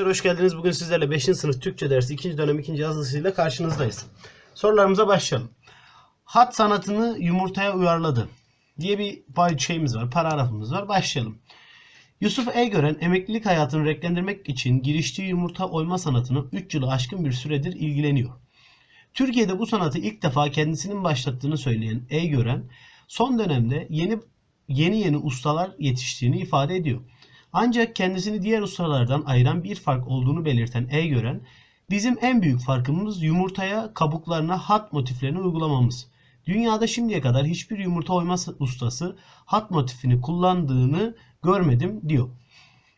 Arkadaşlar hoş geldiniz. Bugün sizlerle 5. sınıf Türkçe dersi 2. dönem 2. yazılısıyla karşınızdayız. Sorularımıza başlayalım. Hat sanatını yumurtaya uyarladı diye bir şeyimiz var, paragrafımız var. Başlayalım. Yusuf Eygören emeklilik hayatını renklendirmek için giriştiği yumurta oyma sanatını 3 yılı aşkın bir süredir ilgileniyor. Türkiye'de bu sanatı ilk defa kendisinin başlattığını söyleyen Eygören, son dönemde yeni yeni yeni ustalar yetiştiğini ifade ediyor. Ancak kendisini diğer ustalardan ayıran bir fark olduğunu belirten Eygören, bizim en büyük farkımız yumurtaya, kabuklarına hat motiflerini uygulamamız. Dünyada şimdiye kadar hiçbir yumurta oyma ustası hat motifini kullandığını görmedim diyor.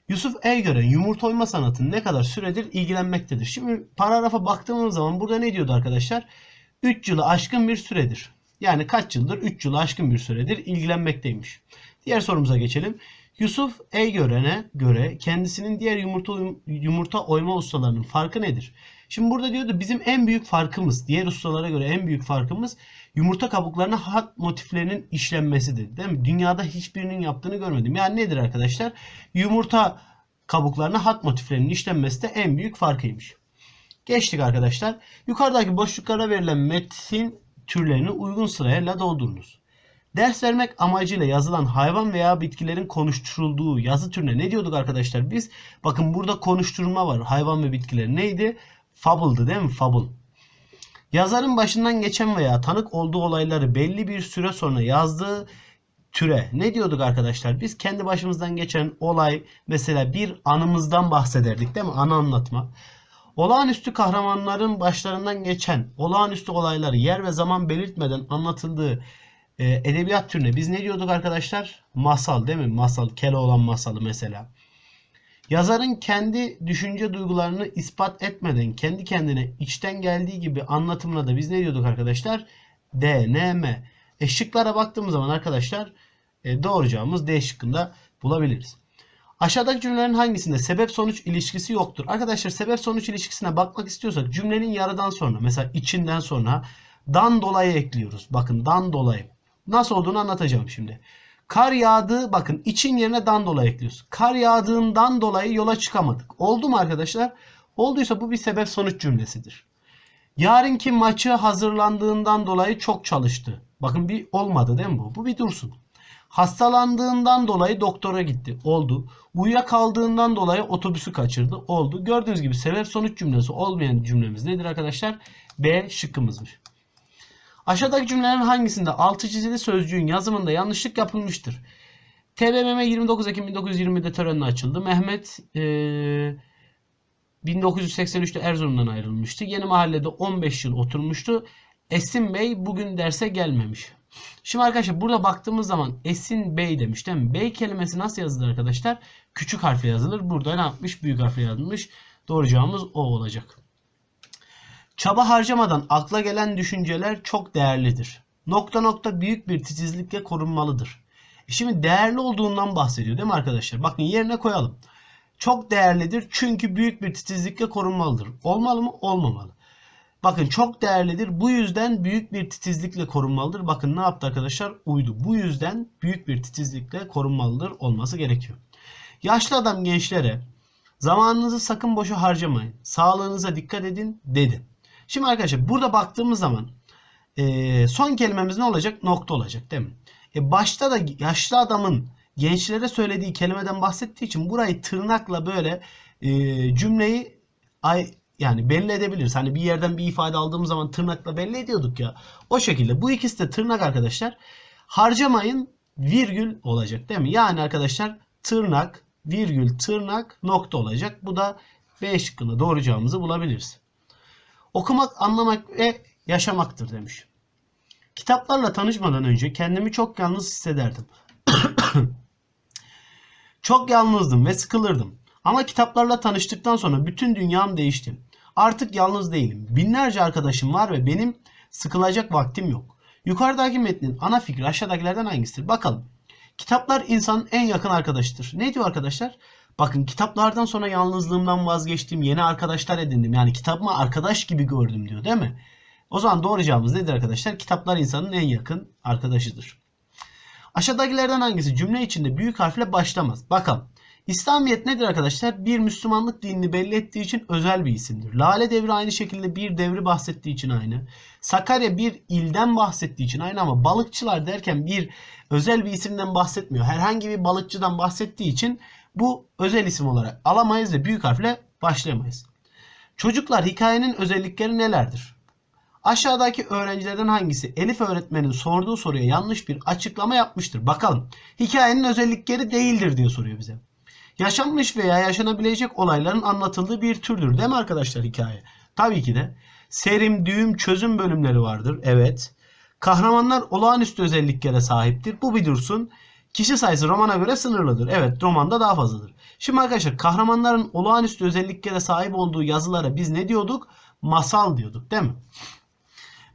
Yusuf Eygören yumurta oyma sanatını ne kadar süredir ilgilenmektedir. Şimdi paragrafa baktığımız zaman burada ne diyordu arkadaşlar? 3 yılı aşkın bir süredir. Yani kaç yıldır? 3 yılı aşkın bir süredir ilgilenmekteymiş. Diğer sorumuza geçelim. Yusuf Eygören'e göre kendisinin diğer yumurta yumurta oyma ustalarının farkı nedir? Şimdi burada diyordu bizim en büyük farkımız, diğer ustalara göre en büyük farkımız yumurta kabuklarına hat motiflerinin işlenmesidir. Değil mi? Dünyada hiçbirinin yaptığını görmedim. Yani nedir arkadaşlar? Yumurta kabuklarına hat motiflerinin işlenmesi de en büyük farkıymış. Geçtik arkadaşlar. Yukarıdaki boşluklara verilen metin türlerini uygun sırayla doldurunuz. Ders vermek amacıyla yazılan hayvan veya bitkilerin konuşturulduğu yazı türüne ne diyorduk arkadaşlar biz? Bakın burada konuşturma var. Hayvan ve bitkiler neydi? Fable'dı değil mi? Fable. Yazarın başından geçen veya tanık olduğu olayları belli bir süre sonra yazdığı türe ne diyorduk arkadaşlar? Biz kendi başımızdan geçen olay mesela bir anımızdan bahsederdik değil mi? Anı anlatma. Olağanüstü kahramanların başlarından geçen olağanüstü olayları yer ve zaman belirtmeden anlatıldığı e, edebiyat türüne biz ne diyorduk arkadaşlar? Masal değil mi? Masal, Keloğlan masalı mesela. Yazarın kendi düşünce duygularını ispat etmeden kendi kendine içten geldiği gibi anlatımına da biz ne diyorduk arkadaşlar? DNM. E şıklara baktığımız zaman arkadaşlar e, doğru cevabımız D şıkkında bulabiliriz. Aşağıdaki cümlelerin hangisinde sebep sonuç ilişkisi yoktur? Arkadaşlar sebep sonuç ilişkisine bakmak istiyorsak cümlenin yarıdan sonra mesela içinden sonra dan dolayı ekliyoruz. Bakın dan dolayı. Nasıl olduğunu anlatacağım şimdi. Kar yağdı bakın için yerine dan dolayı ekliyoruz. Kar yağdığından dolayı yola çıkamadık. Oldu mu arkadaşlar? Olduysa bu bir sebep sonuç cümlesidir. Yarınki maçı hazırlandığından dolayı çok çalıştı. Bakın bir olmadı değil mi bu? Bu bir dursun. Hastalandığından dolayı doktora gitti. Oldu. Uyuyakaldığından dolayı otobüsü kaçırdı. Oldu. Gördüğünüz gibi sebep sonuç cümlesi olmayan cümlemiz nedir arkadaşlar? B şıkkımızmış. Aşağıdaki cümlelerin hangisinde altı çizili sözcüğün yazımında yanlışlık yapılmıştır? TBMM 29 Ekim 1920'de törenle açıldı. Mehmet eee 1983'te Erzurum'dan ayrılmıştı. Yeni mahallede 15 yıl oturmuştu. Esin Bey bugün derse gelmemiş. Şimdi arkadaşlar burada baktığımız zaman Esin Bey demiş değil mi? Bey kelimesi nasıl yazılır arkadaşlar? Küçük harfle yazılır. Burada ne yapmış? Büyük harfle yazılmış. Doğru cevabımız o olacak. Çaba harcamadan akla gelen düşünceler çok değerlidir. Nokta nokta büyük bir titizlikle korunmalıdır. Şimdi değerli olduğundan bahsediyor değil mi arkadaşlar? Bakın yerine koyalım. Çok değerlidir çünkü büyük bir titizlikle korunmalıdır. Olmalı mı? Olmamalı. Bakın çok değerlidir. Bu yüzden büyük bir titizlikle korunmalıdır. Bakın ne yaptı arkadaşlar? Uydu. Bu yüzden büyük bir titizlikle korunmalıdır olması gerekiyor. Yaşlı adam gençlere zamanınızı sakın boşa harcamayın. Sağlığınıza dikkat edin dedi. Şimdi arkadaşlar burada baktığımız zaman e, son kelimemiz ne olacak? Nokta olacak değil mi? E, başta da yaşlı adamın gençlere söylediği kelimeden bahsettiği için burayı tırnakla böyle e, cümleyi ay, yani belli edebiliriz. Hani bir yerden bir ifade aldığımız zaman tırnakla belli ediyorduk ya. O şekilde. Bu ikisi de tırnak arkadaşlar. Harcamayın virgül olacak değil mi? Yani arkadaşlar tırnak, virgül, tırnak, nokta olacak. Bu da B şıkkında doğru cevabımızı bulabiliriz. Okumak, anlamak ve yaşamaktır demiş. Kitaplarla tanışmadan önce kendimi çok yalnız hissederdim. çok yalnızdım ve sıkılırdım. Ama kitaplarla tanıştıktan sonra bütün dünyam değişti. Artık yalnız değilim. Binlerce arkadaşım var ve benim sıkılacak vaktim yok. Yukarıdaki metnin ana fikri aşağıdakilerden hangisidir? Bakalım. Kitaplar insanın en yakın arkadaşıdır. Ne diyor arkadaşlar? Bakın kitaplardan sonra yalnızlığımdan vazgeçtim. Yeni arkadaşlar edindim. Yani kitabımı arkadaş gibi gördüm diyor değil mi? O zaman doğru cevabımız nedir arkadaşlar? Kitaplar insanın en yakın arkadaşıdır. Aşağıdakilerden hangisi cümle içinde büyük harfle başlamaz? Bakalım. İslamiyet nedir arkadaşlar? Bir Müslümanlık dinini belli ettiği için özel bir isimdir. Lale devri aynı şekilde bir devri bahsettiği için aynı. Sakarya bir ilden bahsettiği için aynı ama balıkçılar derken bir özel bir isimden bahsetmiyor. Herhangi bir balıkçıdan bahsettiği için bu özel isim olarak alamayız ve büyük harfle başlayamayız. Çocuklar hikayenin özellikleri nelerdir? Aşağıdaki öğrencilerden hangisi Elif öğretmenin sorduğu soruya yanlış bir açıklama yapmıştır? Bakalım. Hikayenin özellikleri değildir diye soruyor bize. Yaşanmış veya yaşanabilecek olayların anlatıldığı bir türdür değil mi arkadaşlar hikaye? Tabii ki de. Serim, düğüm, çözüm bölümleri vardır. Evet. Kahramanlar olağanüstü özelliklere sahiptir. Bu bir dursun. Kişi sayısı romana göre sınırlıdır. Evet romanda daha fazladır. Şimdi arkadaşlar kahramanların olağanüstü özelliklere sahip olduğu yazılara biz ne diyorduk? Masal diyorduk değil mi?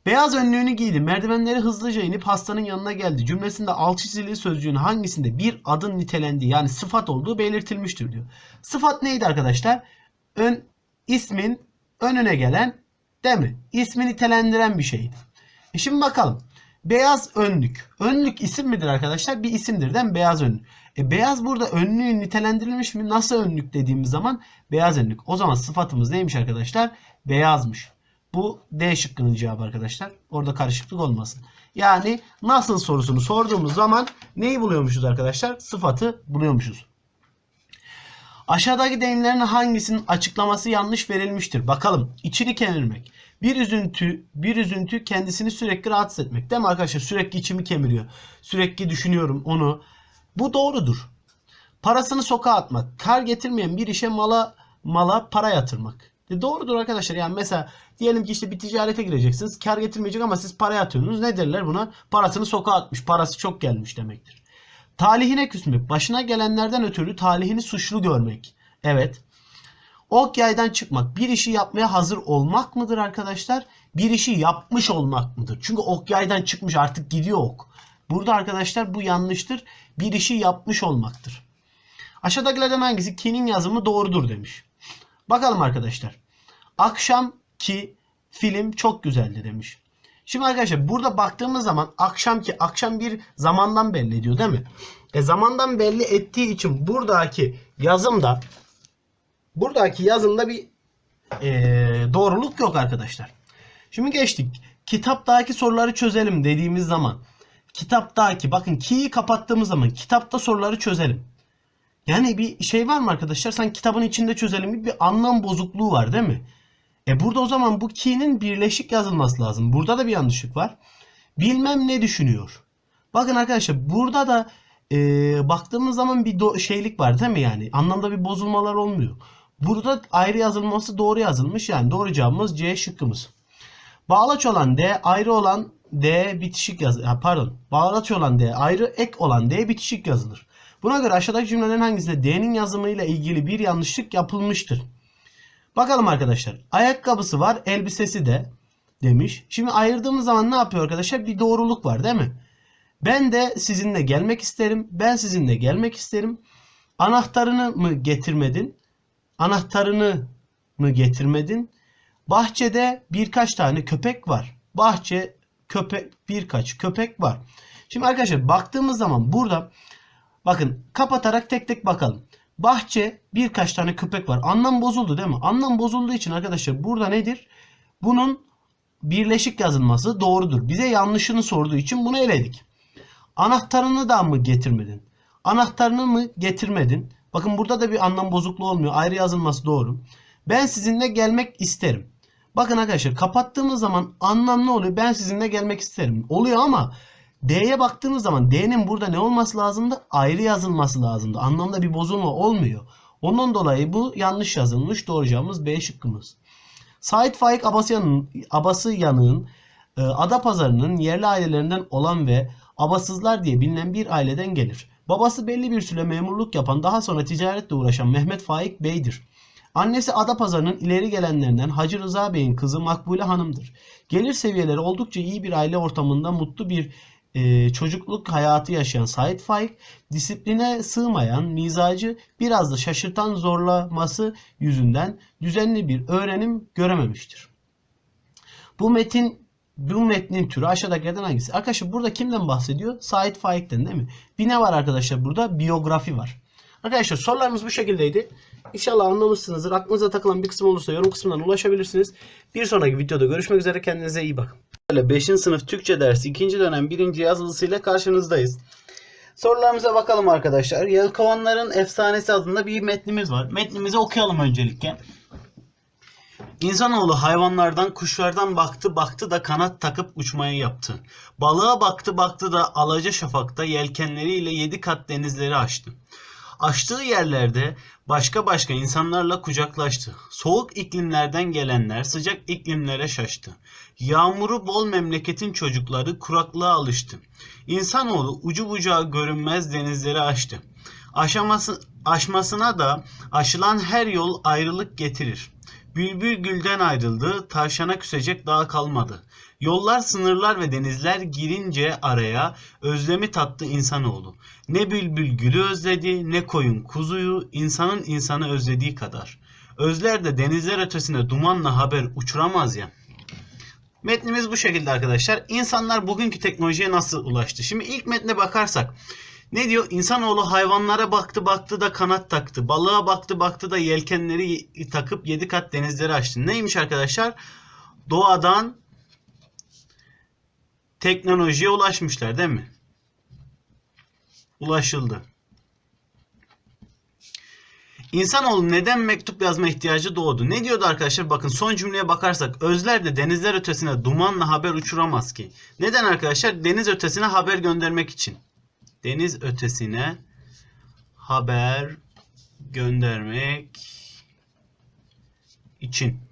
Beyaz önlüğünü giydi. Merdivenleri hızlıca inip hastanın yanına geldi. Cümlesinde alt çizili sözcüğün hangisinde bir adın nitelendiği yani sıfat olduğu belirtilmiştir diyor. Sıfat neydi arkadaşlar? Ön ismin önüne gelen değil mi? İsmi nitelendiren bir şeydi. E şimdi bakalım. Beyaz önlük. Önlük isim midir arkadaşlar? Bir isimdir değil mi? Beyaz önlük. E beyaz burada önlüğün nitelendirilmiş mi? Nasıl önlük dediğimiz zaman beyaz önlük. O zaman sıfatımız neymiş arkadaşlar? Beyazmış. Bu D şıkkının cevabı arkadaşlar. Orada karışıklık olmasın. Yani nasıl sorusunu sorduğumuz zaman neyi buluyormuşuz arkadaşlar? Sıfatı buluyormuşuz. Aşağıdaki deyimlerin hangisinin açıklaması yanlış verilmiştir? Bakalım. İçini kemirmek. Bir üzüntü, bir üzüntü kendisini sürekli rahatsız etmek. Değil mi arkadaşlar? Sürekli içimi kemiriyor. Sürekli düşünüyorum onu. Bu doğrudur. Parasını sokağa atmak. Kar getirmeyen bir işe mala mala para yatırmak. E doğrudur arkadaşlar. Yani mesela diyelim ki işte bir ticarete gireceksiniz. Kar getirmeyecek ama siz para yatıyorsunuz. Ne derler buna? Parasını sokağa atmış. Parası çok gelmiş demektir. Talihine küsmek. Başına gelenlerden ötürü talihini suçlu görmek. Evet. Ok yaydan çıkmak. Bir işi yapmaya hazır olmak mıdır arkadaşlar? Bir işi yapmış olmak mıdır? Çünkü ok yaydan çıkmış artık gidiyor ok. Burada arkadaşlar bu yanlıştır. Bir işi yapmış olmaktır. Aşağıdakilerden hangisi ki'nin yazımı doğrudur demiş. Bakalım arkadaşlar. Akşam ki film çok güzeldi demiş. Şimdi arkadaşlar burada baktığımız zaman akşam ki akşam bir zamandan belli ediyor değil mi? E zamandan belli ettiği için buradaki yazımda buradaki yazımda bir e, doğruluk yok arkadaşlar. Şimdi geçtik. Kitaptaki soruları çözelim dediğimiz zaman kitaptaki bakın ki'yi kapattığımız zaman kitapta soruları çözelim. Yani bir şey var mı arkadaşlar? Sen kitabın içinde çözelim bir anlam bozukluğu var değil mi? E burada o zaman bu ki'nin birleşik yazılması lazım. Burada da bir yanlışlık var. Bilmem ne düşünüyor. Bakın arkadaşlar burada da e, baktığımız zaman bir do- şeylik var değil mi yani? Anlamda bir bozulmalar olmuyor. Burada ayrı yazılması doğru yazılmış. Yani doğru cevabımız C şıkkımız. Bağlaç olan D ayrı olan D bitişik yaz pardon. Bağlaç olan D ayrı ek olan D bitişik yazılır. Buna göre aşağıdaki cümlelerin hangisinde D'nin yazımıyla ilgili bir yanlışlık yapılmıştır? Bakalım arkadaşlar. Ayakkabısı var, elbisesi de demiş. Şimdi ayırdığımız zaman ne yapıyor arkadaşlar? Bir doğruluk var değil mi? Ben de sizinle gelmek isterim. Ben sizinle gelmek isterim. Anahtarını mı getirmedin? Anahtarını mı getirmedin? Bahçede birkaç tane köpek var. Bahçe köpek birkaç köpek var. Şimdi arkadaşlar baktığımız zaman burada bakın kapatarak tek tek bakalım. Bahçe birkaç tane köpek var. Anlam bozuldu değil mi? Anlam bozulduğu için arkadaşlar burada nedir? Bunun birleşik yazılması doğrudur. Bize yanlışını sorduğu için bunu eledik. Anahtarını da mı getirmedin? Anahtarını mı getirmedin? Bakın burada da bir anlam bozukluğu olmuyor. Ayrı yazılması doğru. Ben sizinle gelmek isterim. Bakın arkadaşlar kapattığımız zaman anlam ne oluyor? Ben sizinle gelmek isterim. Oluyor ama D'ye baktığımız zaman D'nin burada ne olması lazımdı? Ayrı yazılması lazımdı. Anlamda bir bozulma olmuyor. Ondan dolayı bu yanlış yazılmış. Doğru cevabımız B şıkkımız. Sait Faik Abasıyan'ın, Abası Yanık'ın e, Adapazarı'nın yerli ailelerinden olan ve Abasızlar diye bilinen bir aileden gelir. Babası belli bir süre memurluk yapan daha sonra ticaretle uğraşan Mehmet Faik Bey'dir. Annesi Adapazarı'nın ileri gelenlerinden Hacı Rıza Bey'in kızı Makbule Hanım'dır. Gelir seviyeleri oldukça iyi bir aile ortamında mutlu bir e, çocukluk hayatı yaşayan Sait Faik, disipline sığmayan, mizacı biraz da şaşırtan zorlaması yüzünden düzenli bir öğrenim görememiştir. Bu metin bu metnin türü aşağıdakilerden hangisi? Arkadaşlar burada kimden bahsediyor? Sait Faik'ten değil mi? Bir ne var arkadaşlar burada? Biyografi var. Arkadaşlar sorularımız bu şekildeydi. İnşallah anlamışsınızdır. Aklınıza takılan bir kısım olursa yorum kısmından ulaşabilirsiniz. Bir sonraki videoda görüşmek üzere. Kendinize iyi bakın. Böyle 5. sınıf Türkçe dersi 2. dönem 1. yazılısıyla karşınızdayız. Sorularımıza bakalım arkadaşlar. Yelkovanların Efsanesi adında bir metnimiz var. Metnimizi okuyalım öncelikle. İnsanoğlu hayvanlardan, kuşlardan baktı baktı da kanat takıp uçmaya yaptı. Balığa baktı baktı da alaca şafakta yelkenleriyle yedi kat denizleri aştı. Aştığı yerlerde başka başka insanlarla kucaklaştı. Soğuk iklimlerden gelenler sıcak iklimlere şaştı. Yağmuru bol memleketin çocukları kuraklığa alıştı. İnsanoğlu ucu bucağı görünmez denizleri aştı. Aşaması, aşmasına da aşılan her yol ayrılık getirir. Bülbül gülden ayrıldı, tavşana küsecek daha kalmadı. Yollar, sınırlar ve denizler girince araya özlemi tattı insanoğlu. Ne bülbül gülü özledi, ne koyun kuzuyu, insanın insanı özlediği kadar. Özler de denizler ötesine dumanla haber uçuramaz ya. Metnimiz bu şekilde arkadaşlar. İnsanlar bugünkü teknolojiye nasıl ulaştı? Şimdi ilk metne bakarsak ne diyor? İnsanoğlu hayvanlara baktı baktı da kanat taktı. Balığa baktı baktı da yelkenleri takıp yedi kat denizleri açtı. Neymiş arkadaşlar? Doğadan teknolojiye ulaşmışlar değil mi? Ulaşıldı. İnsanoğlu neden mektup yazma ihtiyacı doğdu? Ne diyordu arkadaşlar? Bakın son cümleye bakarsak özler de denizler ötesine dumanla haber uçuramaz ki. Neden arkadaşlar? Deniz ötesine haber göndermek için. Deniz ötesine haber göndermek için.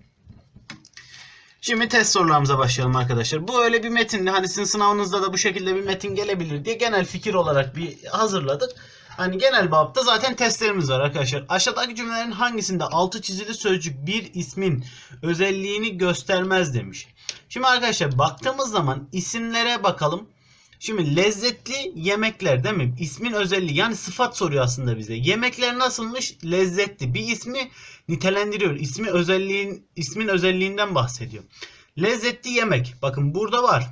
Şimdi test sorularımıza başlayalım arkadaşlar. Bu öyle bir metindi. Hani sizin sınavınızda da bu şekilde bir metin gelebilir diye genel fikir olarak bir hazırladık. Hani genel babda zaten testlerimiz var arkadaşlar. Aşağıdaki cümlelerin hangisinde altı çizili sözcük bir ismin özelliğini göstermez demiş. Şimdi arkadaşlar baktığımız zaman isimlere bakalım. Şimdi lezzetli yemekler değil mi? İsmin özelliği yani sıfat soruyor aslında bize. Yemekler nasılmış? Lezzetli. Bir ismi nitelendiriyor. İsmi özelliğin ismin özelliğinden bahsediyor. Lezzetli yemek. Bakın burada var.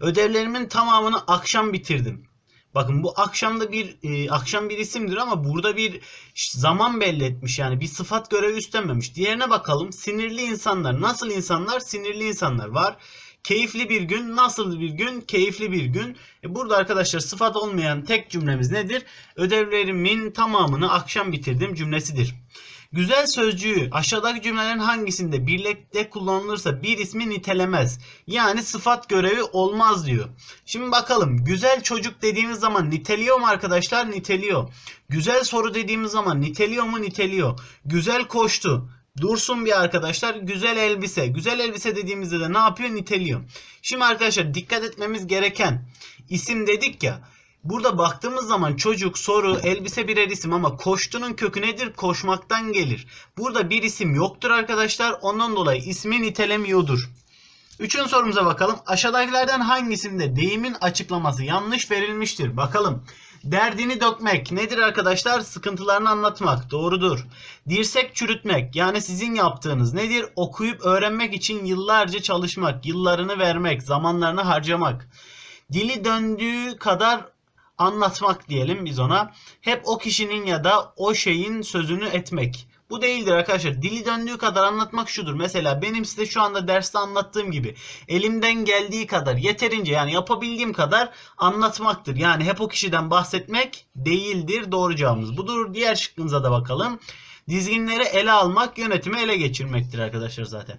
Ödevlerimin tamamını akşam bitirdim. Bakın bu akşamda bir e, akşam bir isimdir ama burada bir zaman belli etmiş yani bir sıfat görevi üstlenmemiş. Diğerine bakalım. Sinirli insanlar. Nasıl insanlar? Sinirli insanlar var. Keyifli bir gün. Nasıl bir gün? Keyifli bir gün. E burada arkadaşlar sıfat olmayan tek cümlemiz nedir? Ödevlerimin tamamını akşam bitirdim cümlesidir. Güzel sözcüğü aşağıdaki cümlelerin hangisinde birlikte kullanılırsa bir ismi nitelemez. Yani sıfat görevi olmaz diyor. Şimdi bakalım güzel çocuk dediğimiz zaman niteliyor mu arkadaşlar? Niteliyor. Güzel soru dediğimiz zaman niteliyor mu? Niteliyor. Güzel koştu. Dursun bir arkadaşlar güzel elbise. Güzel elbise dediğimizde de ne yapıyor? Niteliyor. Şimdi arkadaşlar dikkat etmemiz gereken isim dedik ya. Burada baktığımız zaman çocuk, soru, elbise birer isim ama koştunun kökü nedir? Koşmaktan gelir. Burada bir isim yoktur arkadaşlar. Ondan dolayı ismi nitelemiyordur. Üçüncü sorumuza bakalım. Aşağıdakilerden hangisinde deyimin açıklaması yanlış verilmiştir? Bakalım. Derdini dökmek nedir arkadaşlar? Sıkıntılarını anlatmak. Doğrudur. Dirsek çürütmek yani sizin yaptığınız nedir? Okuyup öğrenmek için yıllarca çalışmak, yıllarını vermek, zamanlarını harcamak. Dili döndüğü kadar anlatmak diyelim biz ona. Hep o kişinin ya da o şeyin sözünü etmek. Bu değildir arkadaşlar. Dili döndüğü kadar anlatmak şudur. Mesela benim size şu anda derste anlattığım gibi elimden geldiği kadar yeterince yani yapabildiğim kadar anlatmaktır. Yani hep o kişiden bahsetmek değildir. Doğru cevabımız budur. Diğer şıkkınıza da bakalım. Dizginleri ele almak yönetimi ele geçirmektir arkadaşlar zaten.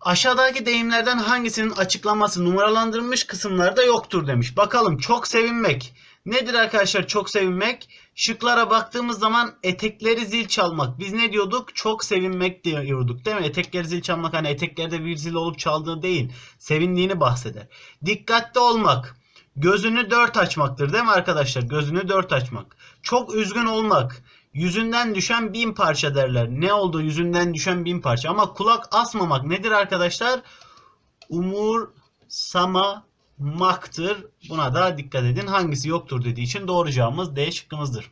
Aşağıdaki deyimlerden hangisinin açıklaması numaralandırılmış kısımlarda yoktur demiş. Bakalım çok sevinmek. Nedir arkadaşlar çok sevinmek? Şıklara baktığımız zaman etekleri zil çalmak. Biz ne diyorduk? Çok sevinmek diyorduk değil mi? Etekleri zil çalmak hani eteklerde bir zil olup çaldığı değil. Sevindiğini bahseder. Dikkatli olmak. Gözünü dört açmaktır değil mi arkadaşlar? Gözünü dört açmak. Çok üzgün olmak. Yüzünden düşen bin parça derler. Ne oldu yüzünden düşen bin parça? Ama kulak asmamak nedir arkadaşlar? Umursamaktır. Buna da dikkat edin. Hangisi yoktur dediği için doğru cevabımız D şıkkımızdır.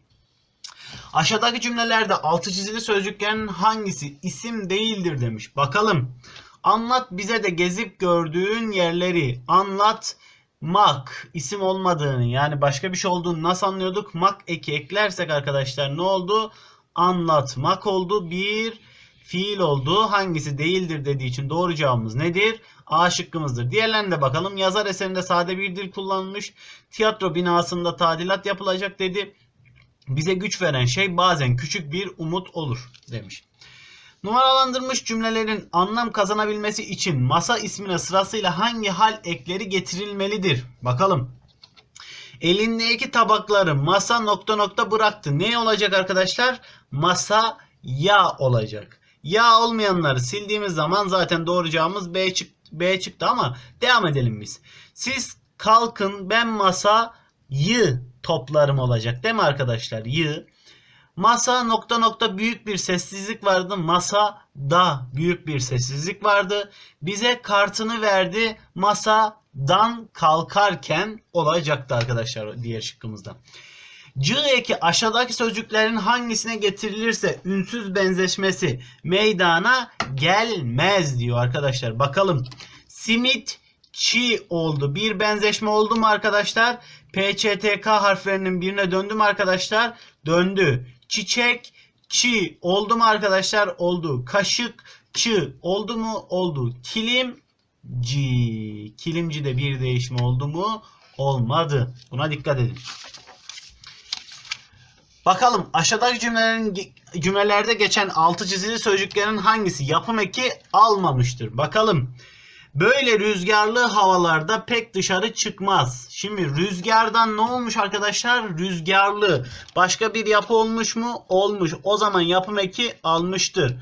Aşağıdaki cümlelerde altı çizili sözcüklerin hangisi isim değildir demiş. Bakalım. Anlat bize de gezip gördüğün yerleri. Anlat mak isim olmadığını yani başka bir şey olduğunu nasıl anlıyorduk? Mak eki eklersek arkadaşlar ne oldu? Anlatmak oldu. Bir fiil oldu. Hangisi değildir dediği için doğru cevabımız nedir? A şıkkımızdır. Diğerlerine de bakalım. Yazar eserinde sade bir dil kullanılmış. Tiyatro binasında tadilat yapılacak dedi. Bize güç veren şey bazen küçük bir umut olur demiş. Numaralandırmış cümlelerin anlam kazanabilmesi için masa ismine sırasıyla hangi hal ekleri getirilmelidir? Bakalım. Elindeki tabakları masa nokta nokta bıraktı. Ne olacak arkadaşlar? Masa ya olacak. Ya olmayanları sildiğimiz zaman zaten doğru B, çık B çıktı ama devam edelim biz. Siz kalkın ben masayı toplarım olacak değil mi arkadaşlar? Yı. Masa nokta nokta büyük bir sessizlik vardı. Masa da büyük bir sessizlik vardı. Bize kartını verdi. Masadan kalkarken olacaktı arkadaşlar diğer şıkkımızda. C eki aşağıdaki sözcüklerin hangisine getirilirse ünsüz benzeşmesi meydana gelmez diyor arkadaşlar. Bakalım. Simit çi oldu. Bir benzeşme oldu mu arkadaşlar? PÇTK harflerinin birine döndü mü arkadaşlar? Döndü. Çiçek çi oldu mu arkadaşlar? Oldu. Kaşık çı oldu mu? Oldu. Kilim ci. Kilimci de bir değişme oldu mu? Olmadı. Buna dikkat edin. Bakalım aşağıdaki cümlelerin cümlelerde geçen altı çizili sözcüklerin hangisi yapım eki almamıştır? Bakalım. Böyle rüzgarlı havalarda pek dışarı çıkmaz. Şimdi rüzgardan ne olmuş arkadaşlar? Rüzgarlı. Başka bir yapı olmuş mu? Olmuş. O zaman yapım eki almıştır.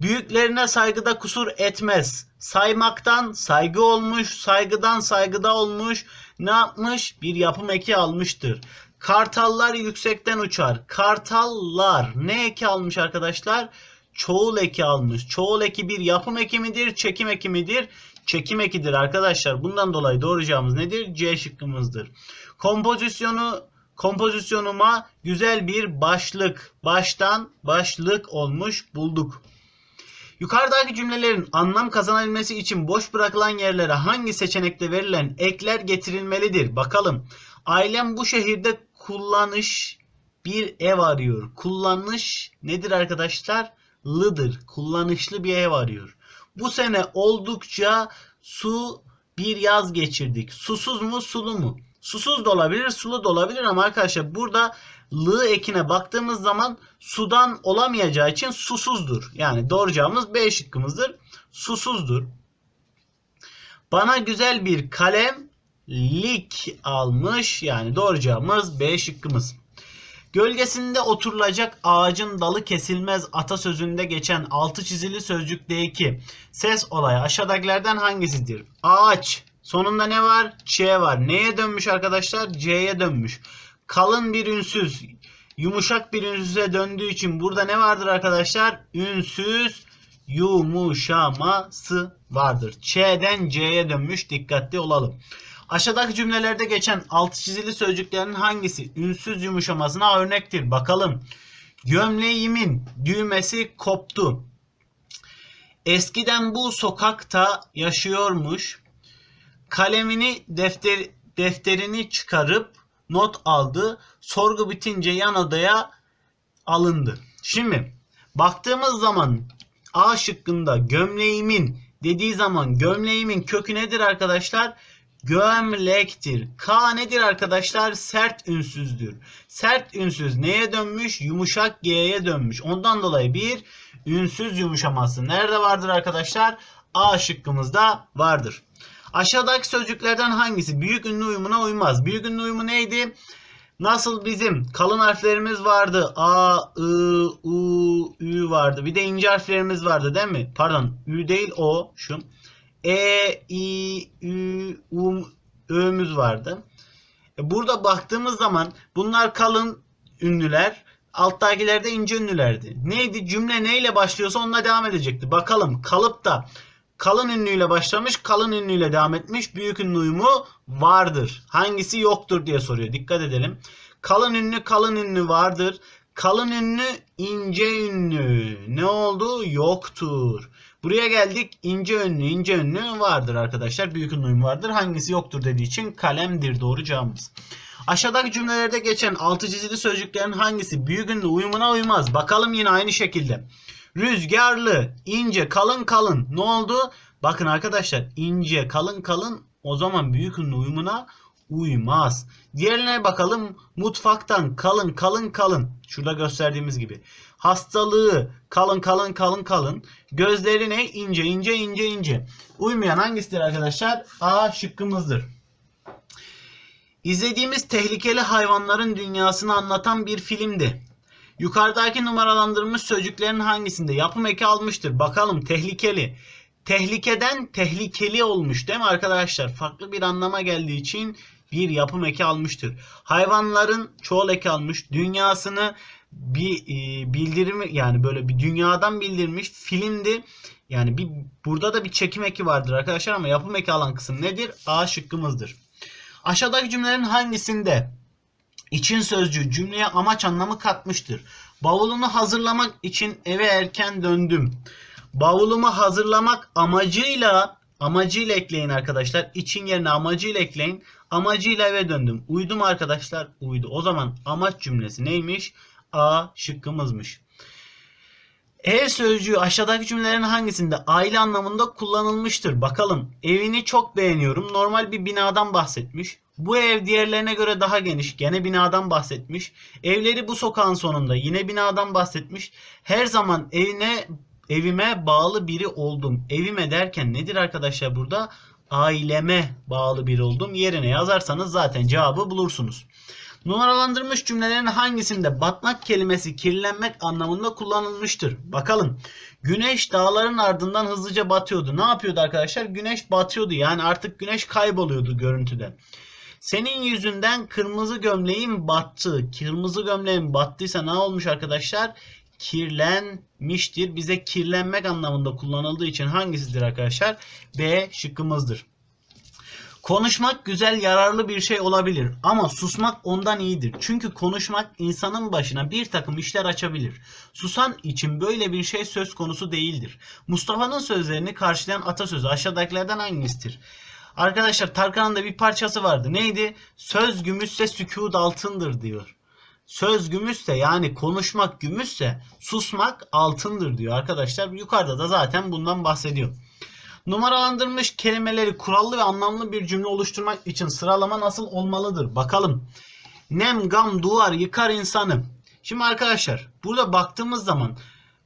Büyüklerine saygıda kusur etmez. Saymaktan saygı olmuş, saygıdan saygıda olmuş. Ne yapmış? Bir yapım eki almıştır. Kartallar yüksekten uçar. Kartallar ne eki almış arkadaşlar? Çoğul eki almış. Çoğul eki bir yapım eki midir? Çekim eki midir? Çekim ekidir arkadaşlar. Bundan dolayı doğru cevabımız nedir? C şıkkımızdır. Kompozisyonu kompozisyonuma güzel bir başlık. Baştan başlık olmuş bulduk. Yukarıdaki cümlelerin anlam kazanabilmesi için boş bırakılan yerlere hangi seçenekte verilen ekler getirilmelidir? Bakalım. Ailem bu şehirde kullanış bir ev arıyor. Kullanış nedir arkadaşlar? Lıdır. Kullanışlı bir ev arıyor. Bu sene oldukça su bir yaz geçirdik. Susuz mu sulu mu? Susuz da olabilir, sulu da olabilir ama arkadaşlar burada lı ekine baktığımız zaman sudan olamayacağı için susuzdur. Yani doğru cevabımız B şıkkımızdır. Susuzdur. Bana güzel bir kalem lik almış. Yani doğru cevabımız B şıkkımız. Gölgesinde oturulacak ağacın dalı kesilmez atasözünde geçen altı çizili sözcükteki ses olayı aşağıdakilerden hangisidir? Ağaç. Sonunda ne var? Ç var. Neye dönmüş arkadaşlar? C'ye dönmüş. Kalın bir ünsüz. Yumuşak bir ünsüze döndüğü için burada ne vardır arkadaşlar? Ünsüz yumuşaması vardır. Ç'den C'ye dönmüş. Dikkatli olalım. Aşağıdaki cümlelerde geçen altı çizili sözcüklerin hangisi ünsüz yumuşamasına örnektir? Bakalım. Gömleğimin düğmesi koptu. Eskiden bu sokakta yaşıyormuş. Kalemini defter, defterini çıkarıp not aldı. Sorgu bitince yan odaya alındı. Şimdi baktığımız zaman A şıkkında gömleğimin dediği zaman gömleğimin kökü nedir arkadaşlar? Gömlektir. K nedir arkadaşlar? Sert ünsüzdür. Sert ünsüz neye dönmüş? Yumuşak G'ye dönmüş. Ondan dolayı bir ünsüz yumuşaması. Nerede vardır arkadaşlar? A şıkkımızda vardır. Aşağıdaki sözcüklerden hangisi büyük ünlü uyumuna uymaz? Büyük ünlü uyumu neydi? Nasıl bizim kalın harflerimiz vardı. A, I, U, Ü vardı. Bir de ince harflerimiz vardı değil mi? Pardon. Ü değil o. Şu. E, I, Ü, U, Ö'müz vardı. E, Burada baktığımız zaman bunlar kalın ünlüler. Alttakiler de ince ünlülerdi. Neydi? Cümle neyle başlıyorsa onunla devam edecekti. Bakalım kalıp da kalın ünlüyle başlamış, kalın ünlüyle devam etmiş. Büyük ünlü uyumu vardır. Hangisi yoktur diye soruyor. Dikkat edelim. Kalın ünlü kalın ünlü vardır. Kalın ünlü ince ünlü ne oldu? Yoktur. Buraya geldik. ince ünlü, ince ünlü vardır arkadaşlar. Büyük ünlü vardır. Hangisi yoktur dediği için kalemdir doğru cevabımız. Aşağıdaki cümlelerde geçen altı çizili sözcüklerin hangisi büyük ünlü uyumuna uymaz? Bakalım yine aynı şekilde. Rüzgarlı, ince, kalın, kalın. Ne oldu? Bakın arkadaşlar ince, kalın, kalın o zaman büyük ünlü uyumuna uymaz. Diğerine bakalım. Mutfaktan kalın, kalın, kalın. Şurada gösterdiğimiz gibi. Hastalığı kalın, kalın, kalın, kalın. Gözleri ne? İnce, ince, ince, ince. Uymayan hangisidir arkadaşlar? A şıkkımızdır. İzlediğimiz tehlikeli hayvanların dünyasını anlatan bir filmdi. Yukarıdaki numaralandırılmış sözcüklerin hangisinde yapım eki almıştır? Bakalım tehlikeli. Tehlikeden tehlikeli olmuş değil mi arkadaşlar? Farklı bir anlama geldiği için bir yapım eki almıştır. Hayvanların çoğul eki almış. Dünyasını bir e, bildirimi yani böyle bir dünyadan bildirmiş filmdi. Yani bir burada da bir çekim eki vardır arkadaşlar ama yapım eki alan kısım nedir? A şıkkımızdır. Aşağıdaki cümlelerin hangisinde için sözcüğü cümleye amaç anlamı katmıştır? Bavulumu hazırlamak için eve erken döndüm. Bavulumu hazırlamak amacıyla amacıyla ekleyin arkadaşlar. İçin yerine amacıyla ekleyin. Amacıyla eve döndüm. Uydu mu arkadaşlar? Uydu. O zaman amaç cümlesi neymiş? A şıkkımızmış. Ev sözcüğü aşağıdaki cümlelerin hangisinde aile anlamında kullanılmıştır? Bakalım. Evini çok beğeniyorum. Normal bir binadan bahsetmiş. Bu ev diğerlerine göre daha geniş. Gene binadan bahsetmiş. Evleri bu sokağın sonunda. Yine binadan bahsetmiş. Her zaman evine evime bağlı biri oldum. Evime derken nedir arkadaşlar burada? Aileme bağlı biri oldum. Yerine yazarsanız zaten cevabı bulursunuz. Numaralandırılmış cümlelerin hangisinde batmak kelimesi kirlenmek anlamında kullanılmıştır? Bakalım. Güneş dağların ardından hızlıca batıyordu. Ne yapıyordu arkadaşlar? Güneş batıyordu. Yani artık güneş kayboluyordu görüntüden. Senin yüzünden kırmızı gömleğin battı. Kırmızı gömleğin battıysa ne olmuş arkadaşlar? Kirlenmiştir. Bize kirlenmek anlamında kullanıldığı için hangisidir arkadaşlar? B şıkkımızdır. Konuşmak güzel, yararlı bir şey olabilir ama susmak ondan iyidir. Çünkü konuşmak insanın başına bir takım işler açabilir. Susan için böyle bir şey söz konusu değildir. Mustafa'nın sözlerini karşılayan atasözü aşağıdakilerden hangisidir? Arkadaşlar Tarkan'ın da bir parçası vardı. Neydi? Söz gümüşse sükut altındır diyor. Söz gümüşse yani konuşmak gümüşse susmak altındır diyor arkadaşlar. Yukarıda da zaten bundan bahsediyor. Numaralandırılmış kelimeleri kurallı ve anlamlı bir cümle oluşturmak için sıralama nasıl olmalıdır? Bakalım. Nem, gam, duvar, yıkar insanı. Şimdi arkadaşlar burada baktığımız zaman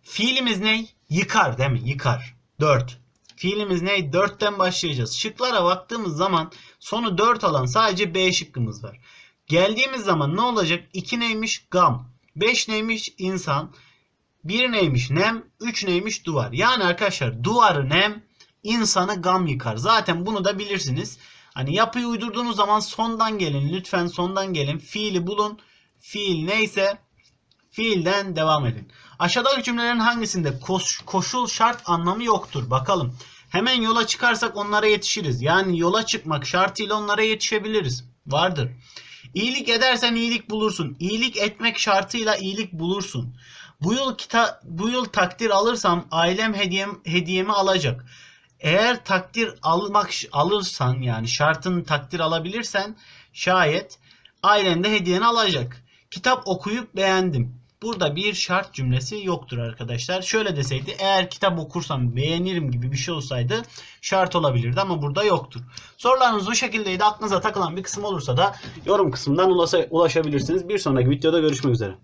fiilimiz ne? Yıkar değil mi? Yıkar. 4. Fiilimiz ne? 4'ten başlayacağız. Şıklara baktığımız zaman sonu 4 alan sadece B şıkkımız var. Geldiğimiz zaman ne olacak? 2 neymiş? Gam. 5 neymiş? İnsan. 1 neymiş? Nem. 3 neymiş? Duvar. Yani arkadaşlar duvarı nem, insanı gam yıkar. Zaten bunu da bilirsiniz. Hani yapıyı uydurduğunuz zaman sondan gelin. Lütfen sondan gelin. Fiili bulun. Fiil neyse fiilden devam edin. Aşağıdaki cümlelerin hangisinde koş, koşul şart anlamı yoktur? Bakalım. Hemen yola çıkarsak onlara yetişiriz. Yani yola çıkmak şartıyla onlara yetişebiliriz. Vardır. İyilik edersen iyilik bulursun. İyilik etmek şartıyla iyilik bulursun. Bu yıl kita bu yıl takdir alırsam ailem hediyem hediyemi alacak. Eğer takdir almak alırsan yani şartın takdir alabilirsen şayet ailen de hediyeni alacak. Kitap okuyup beğendim. Burada bir şart cümlesi yoktur arkadaşlar. Şöyle deseydi eğer kitap okursam beğenirim gibi bir şey olsaydı şart olabilirdi ama burada yoktur. Sorularınız bu şekildeydi. Aklınıza takılan bir kısım olursa da yorum kısmından ulaşabilirsiniz. Bir sonraki videoda görüşmek üzere.